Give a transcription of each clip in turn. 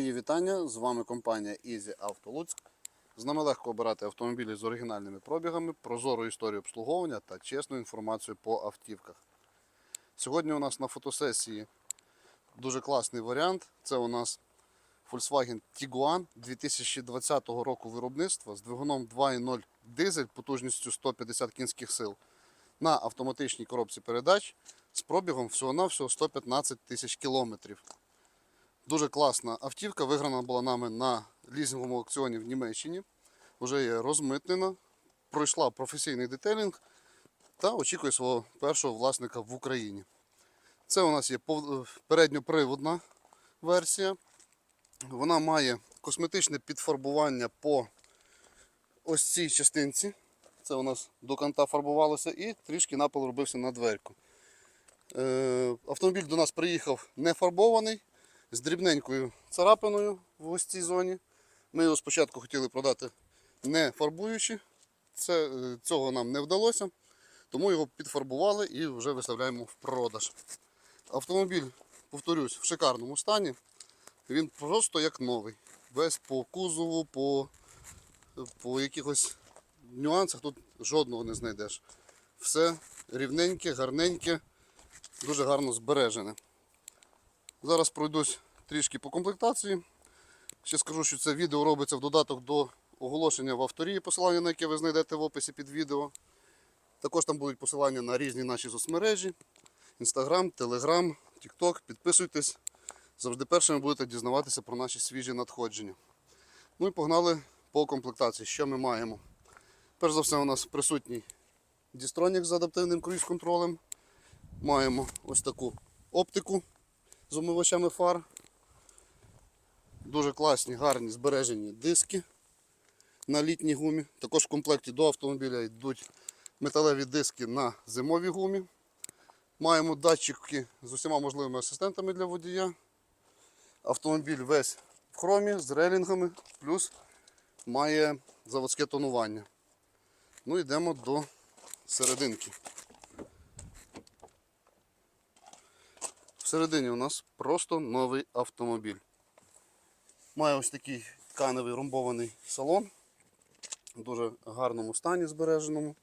вітання. З вами компанія Easy Auto Луцьк. З нами легко обирати автомобілі з оригінальними пробігами, прозору історію обслуговування та чесну інформацію по автівках. Сьогодні у нас на фотосесії дуже класний варіант. Це у нас Volkswagen Tiguan 2020 року виробництва з двигуном 2.0 дизель потужністю 150 кінських сил на автоматичній коробці передач з пробігом всього-навсього 115 тисяч кілометрів. Дуже класна автівка, виграна була нами на лізинговому аукціоні в Німеччині. Вже є розмитнена, пройшла професійний детелінг та очікує свого першого власника в Україні. Це у нас є передньоприводна версія. Вона має косметичне підфарбування по ось цій частинці. Це у нас до канта фарбувалося і трішки напил робився на дверку. Е, автомобіль до нас приїхав не фарбований, з дрібненькою царапиною в цій зоні. Ми його спочатку хотіли продати не фарбуючи. Це, е, цього нам не вдалося, тому його підфарбували і вже виставляємо в продаж. Автомобіль, повторюсь, в шикарному стані. Він просто як новий. Весь по кузову, по, по якихось нюансах тут жодного не знайдеш. Все рівненьке, гарненьке, дуже гарно збережене. Зараз пройдусь трішки по комплектації. Ще скажу, що це відео робиться в додаток до оголошення в авторії, посилання на яке ви знайдете в описі під відео. Також там будуть посилання на різні наші соцмережі: Instagram, Telegram, TikTok. Підписуйтесь. Завжди першими будете дізнаватися про наші свіжі надходження. Ну і погнали по комплектації. Що ми маємо? Перш за все, у нас присутній дістронік з адаптивним круїз-контролем. Маємо ось таку оптику з омивачами фар. Дуже класні, гарні збережені диски на літній гумі. Також в комплекті до автомобіля йдуть металеві диски на зимовій гумі. Маємо датчики з усіма можливими асистентами для водія. Автомобіль весь в хромі з релінгами, плюс має заводське тонування. Ну йдемо до серединки. Всередині у нас просто новий автомобіль. Має ось такий тканевий ромбований салон. В дуже гарному стані збереженому.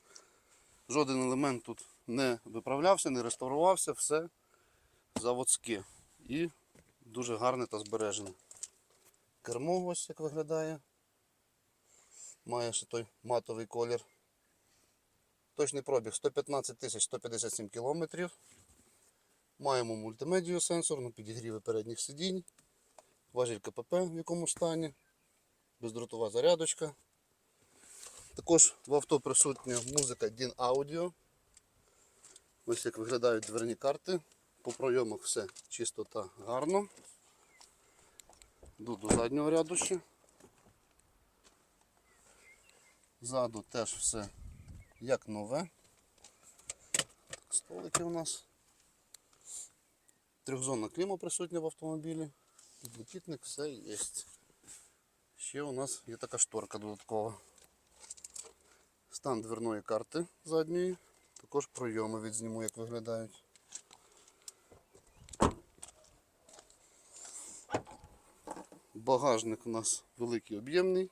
Жоден елемент тут не виправлявся, не реставрувався, все заводське. І дуже гарне та збережене. Кермо ось як виглядає. Має ще той матовий колір. Точний пробіг 115 тисяч 157 кілометрів. Маємо мультимедію сенсорну, підігріви передніх сидінь, важіль КПП в якому стані, бездротова зарядочка. Також в авто присутня музика DIN Audio. Ось як виглядають дверні карти. По пройомах все чисто та гарно. Йду до заднього ряду ще. Ззаду теж все як нове. Столики у нас. Трьохзонна кліма присутня в автомобілі. Підлокітник, все є. Ще у нас є така шторка додаткова. Стан дверної карти задньої. Також пройоми відзніму, як виглядають. Багажник у нас великий об'ємний.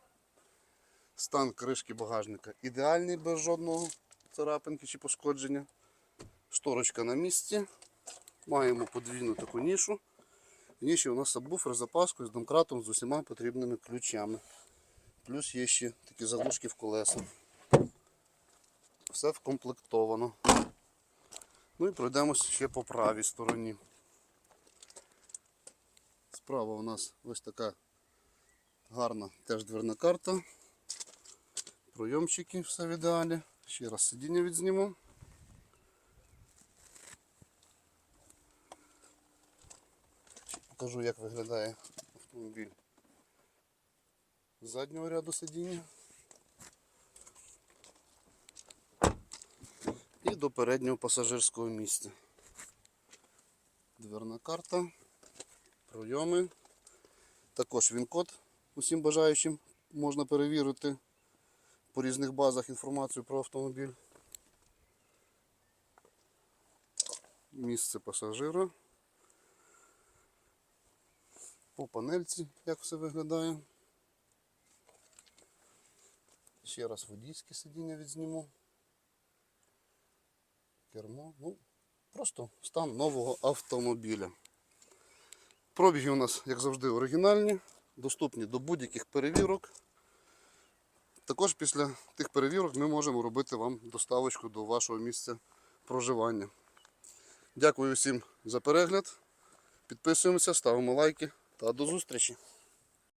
Стан кришки багажника ідеальний, без жодного царапинки чи пошкодження. Шторочка на місці. Маємо подвійну таку нішу. В ніші у нас сабвуфер з запаскою, з домкратом, з усіма потрібними ключами. Плюс є ще такі заглушки в колеса. Все вкомплектовано. Ну і пройдемося ще по правій стороні. Справа у нас ось така гарна теж дверна карта. Пройомчики, все в ідеалі. Ще раз сидіння відзніму. Покажу, як виглядає автомобіль з заднього ряду сидіння. І до переднього пасажирського місця. Дверна карта, пройоми. Також він-код усім бажаючим можна перевірити по різних базах інформацію про автомобіль. Місце пасажира. По панельці, як все виглядає. Ще раз водійське сидіння відзніму. Кермо. Ну, просто стан нового автомобіля. Пробіги у нас, як завжди, оригінальні, доступні до будь-яких перевірок. Також після тих перевірок ми можемо робити вам доставочку до вашого місця проживання. Дякую всім за перегляд. Підписуємося, ставимо лайки та до зустрічі!